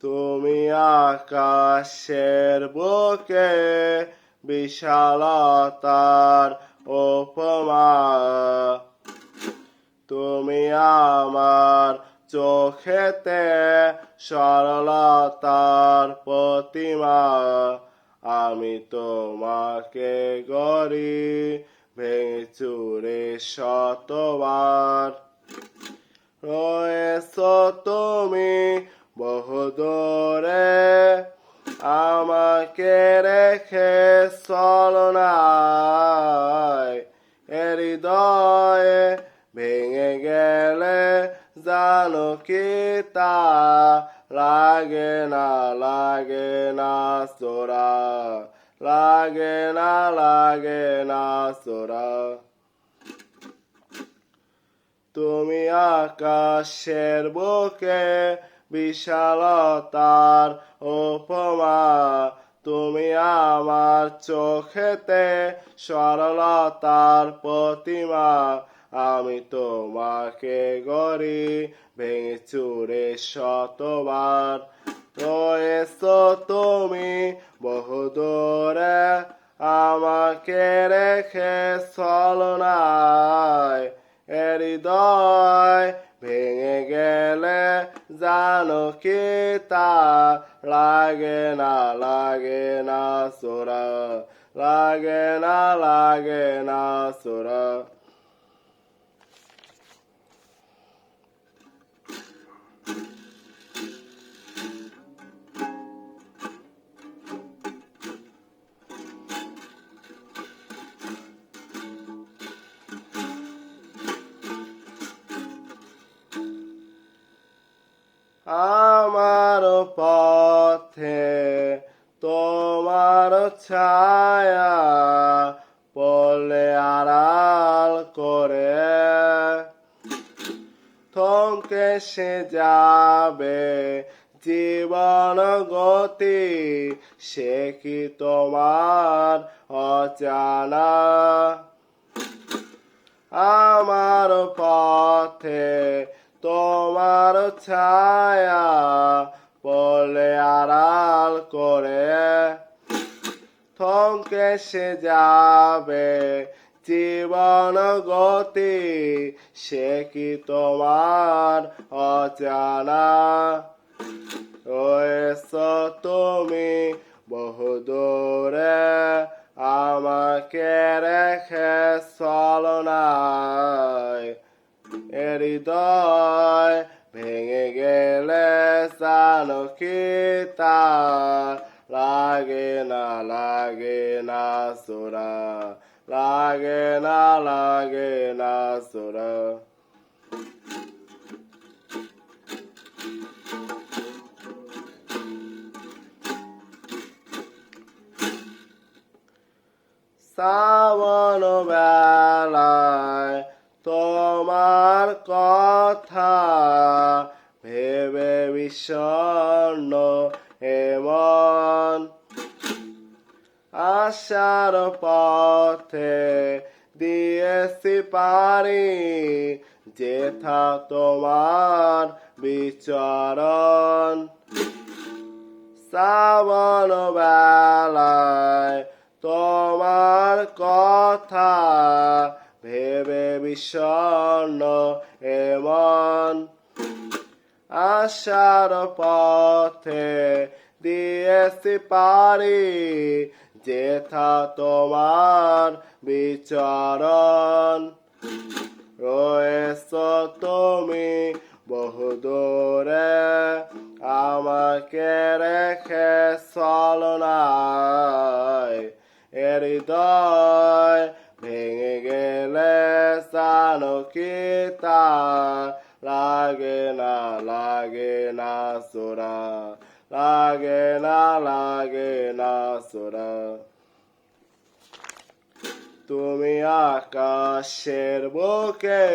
তুমি আকাশের বুকে বিশালতার উপমা। তুমি আমার চোখেতে সরলতার প্রতিমা। আমি তোমাকে গড়ি ভেঙে শতবার। রয়েছ তুমি হৃদয়ে ভেঙে গেলে জানো কি লাগে না লাগে না সোরা লাগে না লাগে না সোরা তুমি আকাশের বুকে বিশালতার উপমা তুমি আমার চোখেতে সরলতার প্রতিমা, আমি তোমাকে গড়ি ভেঙে চুরে শতবার। রয়েছ তুমি বহুদূরে, আমাকে রেখে চলনায় হৃদয় ভেঙে গেলে জানো কি তা লাগে না লাগে না সোরা লাগে না লাগে না সোরা আমার পথে তোমার ছায়া পলে আড়াল করে। থমকে সে যাবে, জীবন গতি, সে কি তোমার অচানা আমার পথে তোমার ছায়া বলে আড়াল করে। থমকে সে যাবে, জীবন গতি, সে কি তোমার অজানা? রয়েছ তুমি বহুদূরে আমাকে রেখে চলনায় হৃদয় ভেঙে গেলে কি লাগে না লাগে না সোরা, লাগে না লাগে না সোরা। শ্রাবণ বেলায় ভেবে বিষণ্ণ এমন আশার পথে দিয়েছি পারি, যেথা তোমার বিচরণ। শ্রাবণ বেলায় তোমার কথা ভেবে বিষণ্ণ এমন আশার পথে দিয়েছি পারি, যেথা তোমার বিচরণ। রয়েছ তুমি বহুদূরে আমাকে রেখে চলনায় হৃদয় ভেঙে গেলে জানো কি তা লাগে না লাগে না সোরা লাগে না তুমি আকাশের বুকে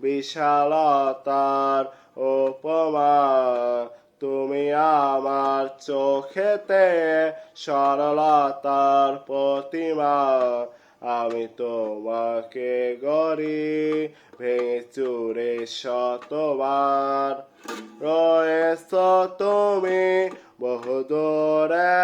বিশালতার উপমা। তুমি আমার চোখেতে সরলতার প্রতিমা। আমি তোমাকে গড়ি ভেঙে চুরে শতবার। রয়েছ তুমি বহুদূরে,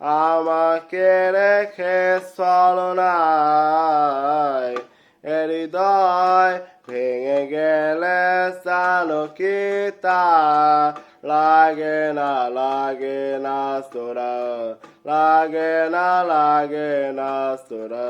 আমাকে রেখে চলনাই হৃদয় ভেঙে গেলে জানো কি তা? লাগে না লাগে না তোরা লাগে না লাগে না তোরা